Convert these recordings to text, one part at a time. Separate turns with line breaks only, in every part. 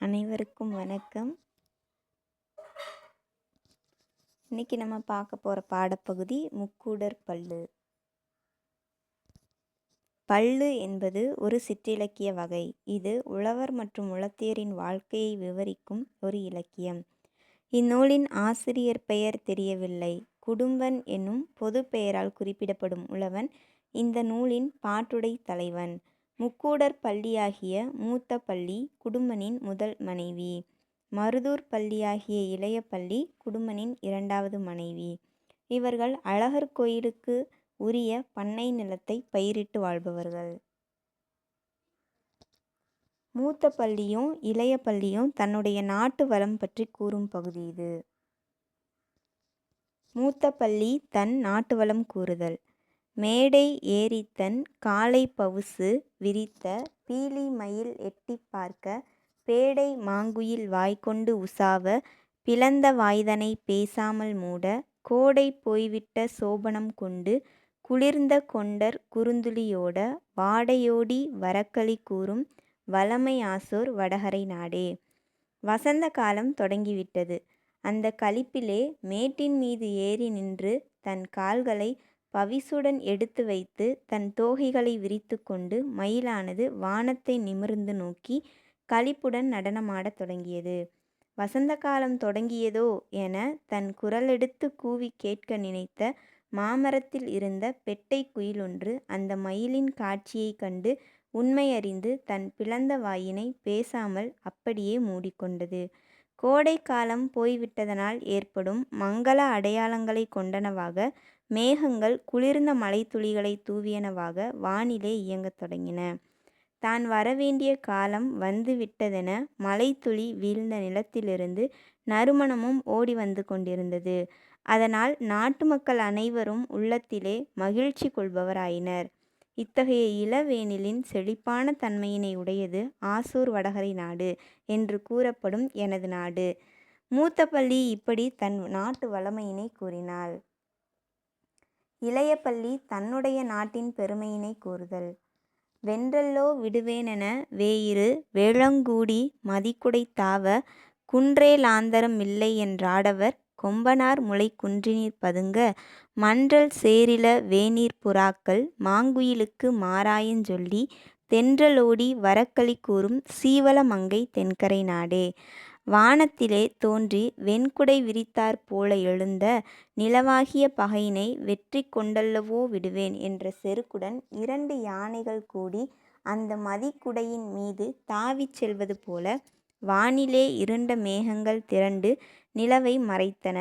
அனைவருக்கும் வணக்கம். இன்னைக்கு நம்ம பார்க்க போகிற பாடப்பகுதி முக்கூடர் பல்லு. பல்லு என்பது ஒரு சிற்றிலக்கிய வகை. இது உழவர் மற்றும் உளத்தியரின் வாழ்க்கையை விவரிக்கும் ஒரு இலக்கியம். இந்நூலின் ஆசிரியர் பெயர் தெரியவில்லை. குடும்பன் என்னும் பொது பெயரால் குறிப்பிடப்படும் உழவன் இந்த நூலின் பாட்டுடை தலைவன். முக்கூடர் பள்ளியாகிய மூத்த பள்ளி குடும்பனின் முதல் மனைவி. மருதூர் பள்ளியாகிய இளைய பள்ளி குடும்பனின் இரண்டாவது மனைவி. இவர்கள் அழகர் கோயிலுக்கு உரிய பண்ணை நிலத்தை பயிரிட்டு வாழ்பவர்கள். மூத்த பள்ளியும் இளைய பள்ளியும் தன்னுடைய நாட்டு வளம் பற்றி கூறும் பகுதி இது. மூத்த பள்ளி தன் நாட்டு வளம் கூறுதல். மேடை ஏறித்தன் காலை பவுசு விரித்த பீலி மயில் எட்டிப் பார்க்க பேடை மாங்குயில் வாய்க்கொண்டு உசாவ பிளந்த வாய்தனை பேசாமல் மூட கோடை போய்விட்ட சோபனம் கொண்டு குளிர்ந்த கொண்டர் குறுந்துளியோட வாடையோடி வரக்களி கூறும் வளமை ஆசோர் வடகரை நாடே. வசந்த காலம் தொடங்கிவிட்டது. அந்த களிப்பிலே மேட்டின் மீது ஏறி நின்று தன் கால்களை பவிசுடன் எடுத்து வைத்து தன் தோகைகளை விரித்து கொண்டு மயிலானது வானத்தை நிமிர்ந்து நோக்கி களிப்புடன் நடனமாடத் தொடங்கியது. வசந்த காலம் தொடங்கியதோ என தன் குரலெடுத்து கூவி கேட்க நினைத்த மாமரத்தில் இருந்த பெட்டை குயிலொன்று அந்த மயிலின் காட்சியைக் கண்டு உண்மை அறிந்து தன் பிளந்த வாயினை பேசாமல் அப்படியே மூடிக்கொண்டது. கோடை காலம் போய்விட்டதனால் ஏற்படும் மங்கள அடையாளங்களை கொண்டனவாக மேகங்கள் குளிர்ந்த மழைத்துளிகளை தூவியனவாக வானிலே இயங்கத் தொடங்கின. தான் வரவேண்டிய காலம் வந்துவிட்டதென மலைத்துளி வீழ்ந்த நிலத்திலிருந்து நறுமணமும் ஓடி வந்து கொண்டிருந்தது. அதனால் நாட்டு மக்கள் அனைவரும் உள்ளத்திலே மகிழ்ச்சி கொள்பவராயினர். இத்தகைய இளவேனிலின் செழிப்பான தன்மையினை உடையது ஆசூர் வடகரை நாடு என்று கூறப்படும் எனது நாடு. மூத்தப்பள்ளி இப்படி தன் நாட்டு வளமையினை கூறினாள். இளைய பள்ளி தன்னுடைய நாட்டின் பெருமையினை கூறுதல். வென்றல்லோ விடுவேனென வேயிரு வேளங்கூடி மதிக்குடை தாவ குன்றேலாந்தரம் இல்லை என்றாடவர் கொம்பனார் முளை குன்றினீர் பதுங்க மன்றல் சேரில வேநீர் புறாக்கள் மாங்குயிலுக்கு மாறாயஞ்சொல்லி தென்றலோடி வரக்களி கூறும் சீவல மங்கை தென்கரை நாடே. வானத்திலே தோன்றி வெண்குடை விரித்தாற் போல எழுந்த நிலவாகிய பகையினை வெற்றி கொண்டல்லவோ விடுவேன் என்ற செருக்குடன் இரண்டு யானைகள் கூடி அந்த மதிக்குடையின் மீது தாவிச் செல்வது போல வானிலே இருண்ட மேகங்கள் திரண்டு நிலவை மறைத்தன.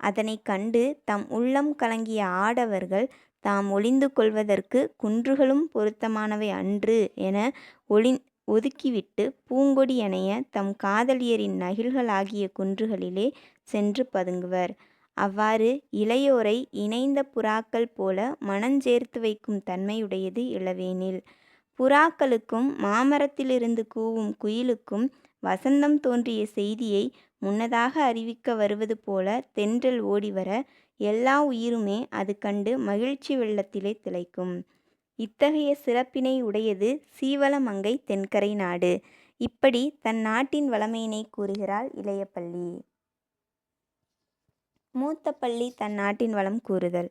அதனைக் கண்டு தம் உள்ளம் கலங்கிய ஆடவர்கள் தாம் ஒளிந்து கொள்வதற்கு குன்றுகளும் பொருத்தமானவை அன்று என ஒளி ஒதுக்கிவிட்டு பூங்கொடி அணைய தம் காதலியரின் நகில்களாகிய குன்றுகளிலே சென்று பதுங்குவர். அவ்வாறு இளையோரை இணைந்த புறாக்கள் போல மனஞ்சேர்த்து வைக்கும் தன்மையுடையது இளவேனில். புறாக்களுக்கும் மாமரத்திலிருந்து கூவும் குயிலுக்கும் வசந்தம் தோன்றிய செய்தியை முன்னதாக அறிவிக்க வருவது போல தென்றல் ஓடிவர எல்லா உயிருமே அது கண்டு மகிழ்ச்சி வெள்ளத்திலே திளைக்கும். இத்தகைய சிறப்பினை உடையது சீவலமங்கை தென்கரை நாடு. இப்படி தன் நாட்டின் வளமையினை கூறுகிறாள் இளையப்பள்ளி. மூத்த பள்ளி தன் நாட்டின் வளம் கூறுதல்.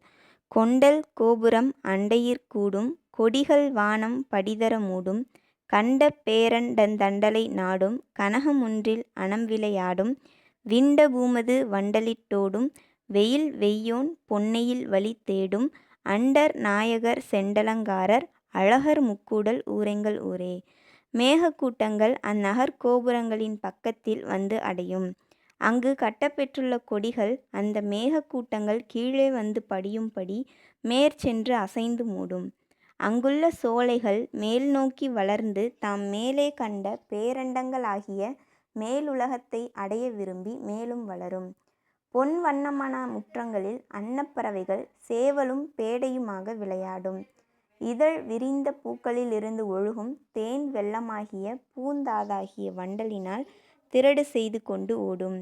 கொண்டல் கோபுரம் அண்டையிற் கூடும் கொடிகள் வானம் படிதர மூடும் கண்ட பேரண்டந்தண்டலை நாடும் கனகமொன்றில் அனம் விளையாடும் விண்ட பூமது வண்டலிட்டோடும் வெயில் வெய்யோன் பொன்னையில் வழி தேடும் அண்டர் நாயகர் செண்டலங்காரர் அழகர் முக்கூடல் ஊரெங்கள் ஊரே. மேகக்கூட்டங்கள் அந்நகர் கோபுரங்களின் பக்கத்தில் வந்து அடையும். அங்கு கட்டப்பெற்றுள்ள கொடிகள் அந்த மேகக்கூட்டங்கள் கீழே வந்து படியும்படி மேற்சென்று அசைந்து மூடும். அங்குள்ள சோலைகள் மேல் நோக்கி வளர்ந்து தாம் மேலே கண்ட பேரண்டங்களாகிய மேலுலகத்தை அடைய விரும்பி மேலும் வளரும். பொன் வண்ணமான முற்றங்களில் அன்னப்பறவைகள் சேவலும் பேடையுமாக விளையாடும். இதழ் விரிந்த பூக்களிலிருந்து ஒழுகும் தேன் வெள்ளமாகிய பூந்தாதாகிய வண்டலினால் திரடு செய்து கொண்டு ஓடும்.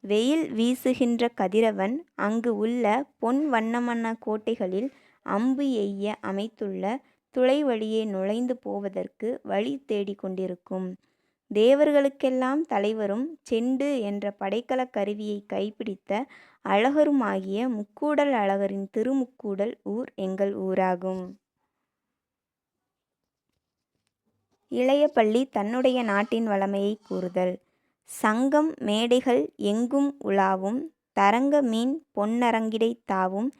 வெயில் வீசுகின்ற கதிரவன் அங்கு உள்ள பொன் வண்ணமன கோட்டைகளில் அம்பு எய்ய அமைத்துள்ள துளை வழியே நுழைந்து போவதற்கு வழி தேடிக் கொண்டிருக்கும். தேவர்களுக்கெல்லாம் தலைவரும் செண்டு என்ற படைக்கலக் கருவியை கைப்பிடித்த அழகருமாகிய முக்கூடல் அழகரின் திருமுக்கூடல் ஊர் எங்கள் ஊராகும். இளைய பள்ளி தன்னுடைய நாட்டின் வளமையை கூறுதல். சங்கம் மேடைகள் எங்கும் உலாவும் தரங்க மீன் பொன்னரங்கிடை தாவும்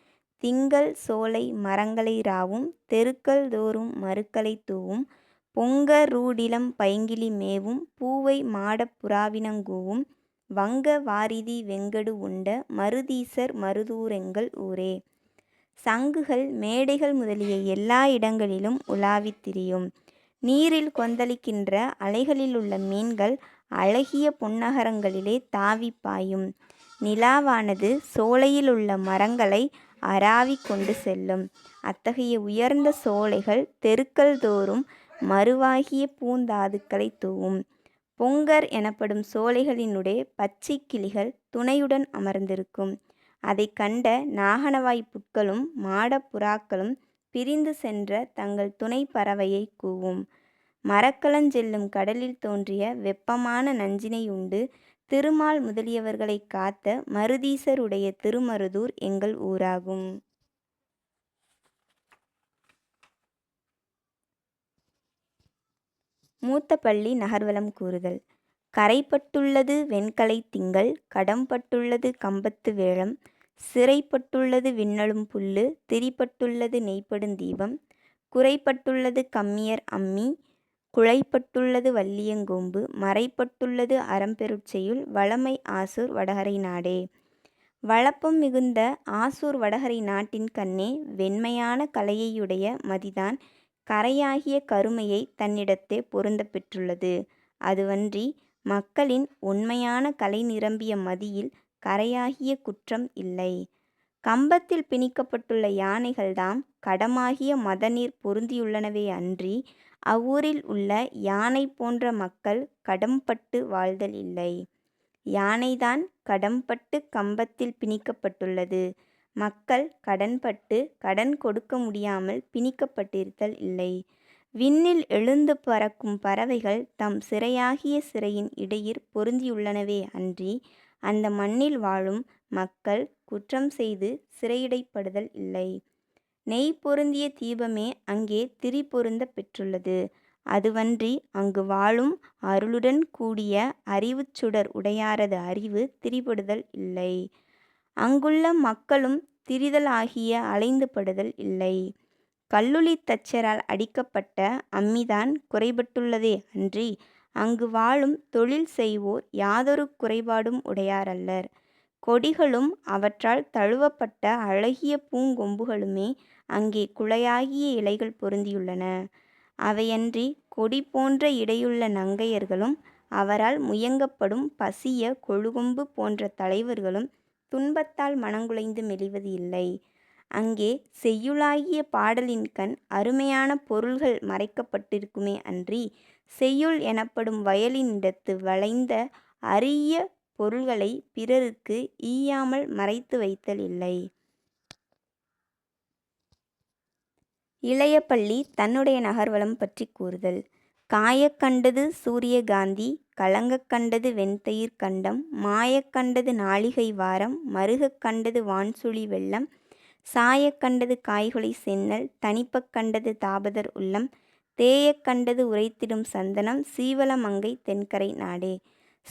திங்கள் சோலை மரங்களை ராவும் தெருக்கள் தோறும் மறுக்களை தூவும் பொங்க ரூடிலம் பைங்கிளி மேவும் பூவை மாடப் புறாவினங்கூவும் வங்க வாரிதி வெங்கடு உண்ட மருதீசர் மருதூரெங்கள் ஊரே. சங்குகள் மேடைகள் முதலிய எல்லா இடங்களிலும் உலாவித் திரியும். நீரில் கொந்தளிக்கின்ற அலைகளிலுள்ள மீன்கள் அழகிய பொன்னகரங்களிலே தாவிப் பாயும். நிலாவானது சோலையிலுள்ள மரங்களை அராவிக் கொண்டு செல்லும். அத்தகைய உயர்ந்த சோலைகள் தெருக்கள் தோறும் மருவாகிய பூந்தாதுக்களைத் தூவும். பொங்கர் எனப்படும் சோலைகளினுடைய பச்சைக் கிளிகள் துணையுடன் அமர்ந்திருக்கும். அதைக் கண்ட நாகணவாய்ப் புட்களும் மாடப் புறாக்களும் பிரிந்து சென்ற தங்கள் துணை பறவையை கூவும். மரக்கலஞ்செல்லும் கடலில் தோன்றிய வெப்பமான நஞ்சினை உண்டு திருமால் முதலியவர்களை காத்த மருதீசருடைய திருமருதூர் எங்கள் ஊராகும். மூத்த பள்ளி நகர்வலம் கூறுதல். கரைப்பட்டுள்ளது வெண்கலை திங்கள் கடம்பட்டுள்ளது கம்பத்து வேழம் சிறைப்பட்டுள்ளது விண்ணலும் புல்லு திரிபட்டுள்ளது நெய்ப்படுந்தீபம் தீபம் கம்மியர் அம்மி குழைப்பட்டுள்ளது வள்ளியங்கோம்பு மறைப்பட்டுள்ளது மறைபட்டுள்ளது வளமை ஆசூர் வடகரை நாடே. வளப்பம் மிகுந்த ஆசூர் வடகரை நாட்டின் கண்ணே வெண்மையான கலையையுடைய மதிதான் கரையாகிய கருமையை தன்னிடத்தே பொருந்தப் பெற்றுள்ளது. அதுவன்றி மக்களின் உண்மையான கலை நிரம்பிய மதியில் கரையாகிய குற்றம் இல்லை. கம்பத்தில் பிணிக்கப்பட்டுள்ள யானைகள்தாம் கடமாகிய மதநீர் பொருந்தியுள்ளனவே அன்றி அவ்வூரில் உள்ள யானை போன்ற மக்கள் கடம்பட்டு வாழ்தல் இல்லை. யானைதான் கடம்பட்டு கம்பத்தில் பிணிக்கப்பட்டுள்ளது. மக்கள் கடன்பட்டு கடன் கொடுக்க முடியாமல் பிணிக்கப்பட்டிருத்தல் இல்லை. விண்ணில் எழுந்து பறக்கும் பறவைகள் தம் சிறையாகிய சிறையின் இடையிற் பொருந்தியுள்ளனவே அன்றி அந்த மண்ணில் வாழும் மக்கள் குற்றம் செய்து சிறையிடைப்படுதல் இல்லை. நெய் பொருந்திய தீபமே அங்கே திரி பொருந்த பெற்றுள்ளது. அதுவன்றி அங்கு வாழும் அருளுடன் கூடிய அறிவுச் சுடர் உடையாரது அறிவு திரிபடுதல் இல்லை. அங்குள்ள மக்களும் திரிதல் ஆகிய இல்லை. கல்லுளி தச்சரால் அடிக்கப்பட்ட அம்மிதான் குறைபட்டுள்ளதே அன்றி அங்கு வாழும் தொழில் செய்வோர் யாதொரு குறைபாடும் உடையாரல்லர். கொடிகளும் அவற்றால் தழுவப்பட்ட அழகிய பூங்கொம்புகளுமே அங்கே குழையாகிய இலைகள் பொருந்தியுள்ளன. அவையன்றி கொடி போன்ற இடையுள்ள நங்கையர்களும் அவரால் முயங்கப்படும் பசிய கொழுகொம்பு போன்ற தலைவர்களும் துன்பத்தால் மனங்குலைந்து மெலிவது இல்லை. அங்கே செய்யுளாகிய பாடலின்கண் அருமையான பொருள்கள் மறைக்கப்பட்டிருக்குமே அன்றி செய்யுள் எனப்படும் வயலினிடத்து வளைந்த அரிய பொருள்களை பிறருக்கு ஈயாமல் மறைத்து வைத்தல் இல்லை. இளைய பள்ளி தன்னுடைய நகர்வலம் பற்றி கூறுதல். காயக்கண்டது சூரியகாந்தி கலங்கக் கண்டது வெண்தயிர் கண்டம் மாயக் கண்டது நாழிகை வாரம் மருகக் கண்டது வான்சுழி வெள்ளம் சாயக் கண்டது காய்குலை சென்னல் தனிப்பக் கண்டது தாபதர் உள்ளம் தேயக் கண்டது உரைத்திடும் சந்தனம் சீவலமங்கை தென்கரை நாடே.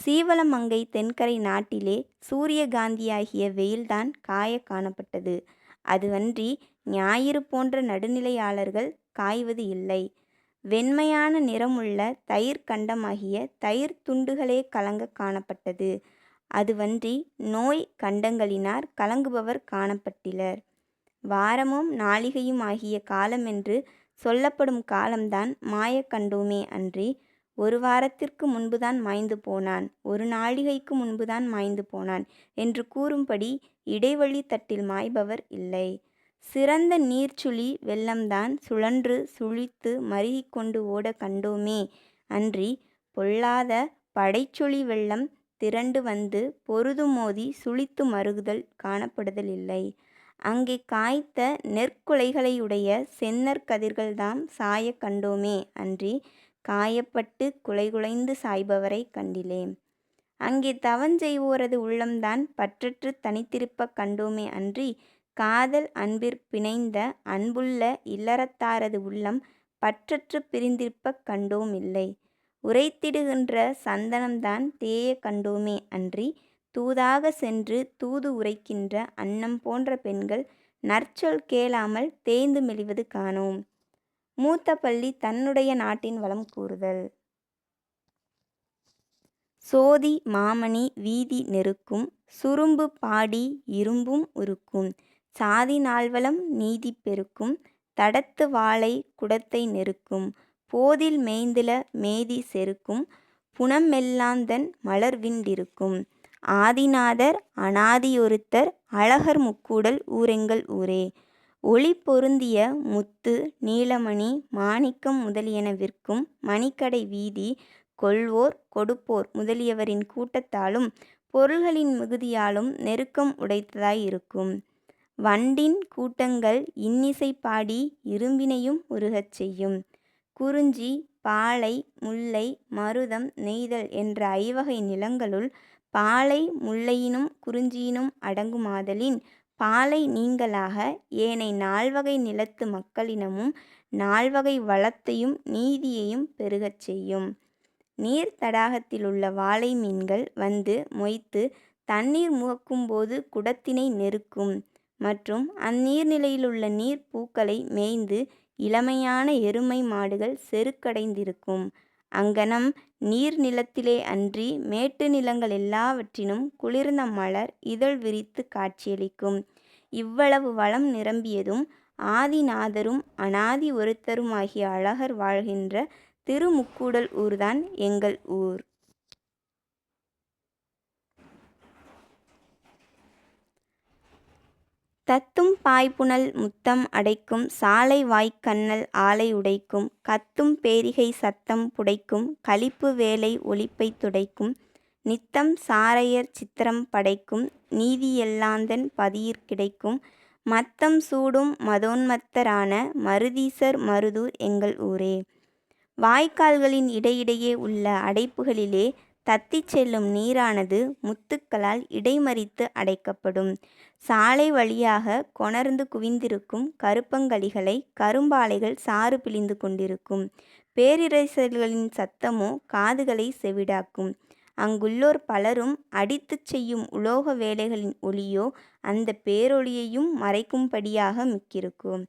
சீவலமங்கை தென்கரை நாட்டிலே சூரியகாந்தியாகிய வெயில்தான் காயக் காணப்பட்டது. அதுவன்றி ஞாயிறு போன்ற நடுநிலையாளர்கள் காய்வது இல்லை. வெண்மையான நிறமுள்ள தயிர்க் கண்டமாகிய தயிர்த் துண்டுகளே கலங்கக் காணப்பட்டது. அதுவன்றி நோய் கண்டங்களினாற் கலங்குபவர் காணப்பட்டிலர். வாரமும் நாழிகையும் ஆகிய காலமென்று சொல்லப்படும் காலம்தான் மாயக் கண்டோமே அன்றி ஒரு வாரத்திற்கு முன்புதான் மாய்ந்து போனான் ஒரு நாழிகைக்கு முன்புதான் மாய்ந்து போனான் என்று கூறும்படி இடைவழி தட்டில் மாய்பவர் இல்லை. சிறந்த நீர்ச்சுழி வெள்ளம்தான் சுழன்று சுழித்து மருகிக் கொண்டு ஓடக் கண்டோமே. அன்றி பொல்லாத படைச்சுழி வெள்ளம் திரண்டு வந்து பொருது மோதி சுழித்து மருகுதல் காணப்படுதல் இல்லை. அங்கே காய்த்த நெற்குலைகளையுடைய செந்நற்கதிர்கள்தாம் சாயக் கண்டோமே. அன்றி காயப்பட்டு குலைகுலைந்து சாய்பவரை கண்டிலே அங்கே தவஞ்செய்வோரது உள்ளம்தான் பற்றற்று தனித்திருப்பக் கண்டோமே அன்றி காதல் அன்பிற் பிணைந்த அன்புள்ள இல்லறத்தாரது உள்ளம் பற்றற்றுப் பிரிந்திருப்பக் கண்டோமில்லை உரைத்திடுகின்ற சந்தனம்தான் தேயக் கண்டோமே அன்றி தூதாகச் சென்று தூது உரைக்கின்ற அன்னம் போன்ற பெண்கள் நற்சொல் கேளாமல் தேய்ந்து மெலிவது காணோம். மூத்த பள்ளி தன்னுடைய நாட்டின் வளம் கூறுதல். சோதி மாமணி வீதி நெருக்கும் சுரும்பு பாடி இரும்பும் உருக்கும் சாதி நால்வலம் நீதி பெருக்கும். தடத்து வாளை குடத்தை நெருக்கும். போதில் மேய்ந்தில மேதி செருக்கும். புனமெல்லாந்தன் மலர் விண்டிருக்கும். ஆதிநாதர் அனாதியொருத்தர் அழகர் முக்கூடல் ஊரெங்கள் ஊரே. ஒளி பொருந்திய முத்து நீலமணி மாணிக்கம் முதலியன விற்கும். மணிக்கடை வீதி கொள்வோர் கொடுப்போர் முதலியவரின் கூட்டத்தாலும் பொருள்களின் மிகுதியாலும் நெருக்கம் உடைத்ததாய் இருக்கும். வண்டின் கூட்டங்கள் இன்னிசை பாடி இரும்பினையும் உருகச் செய்யும். குறிஞ்சி பாலை முல்லை மருதம் நெய்தல் என்ற ஐவகை நிலங்களுள் பாலை முல்லையினும் குறிஞ்சியினும் அடங்குமாதலின் பாலை நீங்கலாக ஏனை நால்வகை நிலத்து மக்களினமும் நால்வகை வளத்தையும் நீதியையும் பெருகச் செய்யும். நீர்த் தடாகத்திலுள்ள வாழை மீன்கள் வந்து மொய்த்து தண்ணீர் முகக்கும்போது குடத்தினை நெருக்கும் மற்றும் அந்நீர்நிலையிலுள்ள நீர் பூக்களை மேய்ந்து இளமையான எருமை மாடுகள் செருக்கடைந்திருக்கும். அங்ஙனம் நீர் நிலத்திலே அன்றி மேட்டு நிலங்கள் எல்லாவற்றினும் குளிர்ந்த மலர் இதழ் விரித்துக் காட்சியளிக்கும். இவ்வளவு வளம் நிரம்பியதும் ஆதிநாதரும் அனாதி ஒருத்தருமாகிய அழகர் வாழ்கின்ற திருமுக்கூடல் ஊர்தான் எங்கள் ஊர். தத்தும் பாய்புனல் முத்தம் அடைக்கும் சாலை வாய்க்கண்ணல் ஆலை உடைக்கும் கத்தும் பேரிகை சத்தம் புடைக்கும் களிப்பு வேலை ஒழிப்பை துடைக்கும் நித்தம் சாரையர் சித்திரம் படைக்கும் நீதியெல்லாந்தன் பதியிற் கிடைக்கும் மத்தம் சூடும் மதோன்மத்தரான மருதீசர் மருதூர் எங்கள் ஊரே. வாய்க்கால்களின் இடையிடையே உள்ள அடைப்புகளிலே தத்திச் செல்லும் நீரானது முத்துக்களால் இடைமறித்து அடைக்கப்படும். சாலை வழியாக கொணர்ந்து குவிந்திருக்கும் கருப்பங்கழிகளைக் கரும்பாலைகள் சாறு பிழிந்து கொண்டிருக்கும். பேரிரைச்சல்களின் சத்தமோ காதுகளை செவிடாக்கும். அங்குள்ளோர் பலரும் அடித்துச் செய்யும் உலோக வேலைகளின் ஒளியோ அந்த பேரொலியையும் மறைக்கும்படியாக மிக்கிருக்கும்.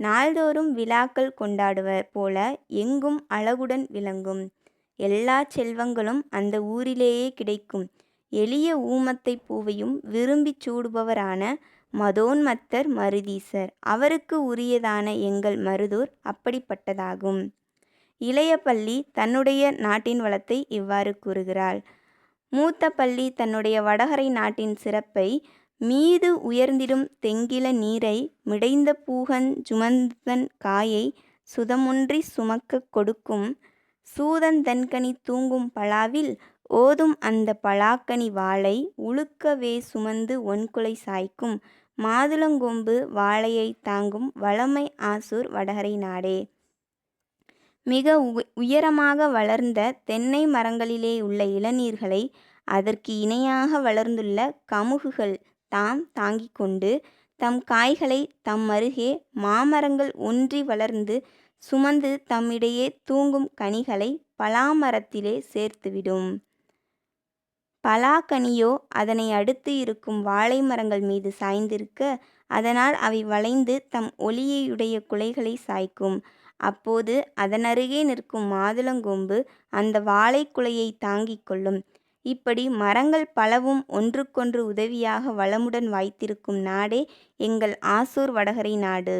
நாள்தோறும் விழாக்கள் கொண்டாடுவ போல எங்கும் அழகுடன் விளங்கும். எல்லா செல்வங்களும் அந்த ஊரிலேயே கிடைக்கும். எளிய ஊமத்தைப் பூவையும் விரும்பிச் சூடுபவரான மதோன்மத்தர் மருதீசர். அவருக்கு உரியதான எங்கள் மருதூர் அப்படிப்பட்டதாகும். இளைய பள்ளி தன்னுடைய நாட்டின் வளத்தை இவ்வாறு கூறுகிறாள். மூத்த பள்ளி தன்னுடைய வடகரை நாட்டின் சிறப்பை மீது உயர்ந்திடும் தெங்கில நீரை மிடைந்த பூகன் சுமந்தன் காயை சுதமொன்றிச் சுமக்கக் கொடுக்கும் சூதன் தன்கனி தூங்கும் பலாவில் ஓதும் அந்த பலாக்கனி வாளை உழுக்கவே சுமந்து ஒன்குலை சாய்க்கும் மாதுளங்கொம்பு வாழையை தாங்கும் வளமை ஆசூர் வடகரை நாடே. மிக உயரமாக வளர்ந்த தென்னை மரங்களிலேயுள்ள இளநீர்களை அதற்கு இணையாக வளர்ந்துள்ள கமுகுகள் தாம் தாங்கிக் கொண்டு தம் காய்களை தம் அருகே மாமரங்கள் ஒன்றி வளர்ந்து சுமந்து தம்மிடையே தூங்கும் கனிகளை பலாமரத்திலே சேர்த்துவிடும். பலாக்கனியோ அதனை அடுத்து இருக்கும் வாழை மரங்கள் மீது சாய்ந்திருக்க அதனால் அவை வளைந்து தம் ஒளியையுடைய குலைகளை சாய்க்கும். அப்போது அதனருகே நிற்கும் மாதுளங்கொம்பு அந்த வாழை குலையைத் தாங்கிக் கொள்ளும். இப்படி மரங்கள் பலவும் ஒன்றுக்கொன்று உதவியாக வளமுடன் வாய்த்திருக்கும் நாடே எங்கள் ஆசூர் வடகரை நாடு.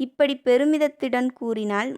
இப்படி பெருமிதத்துடன் கூறினால்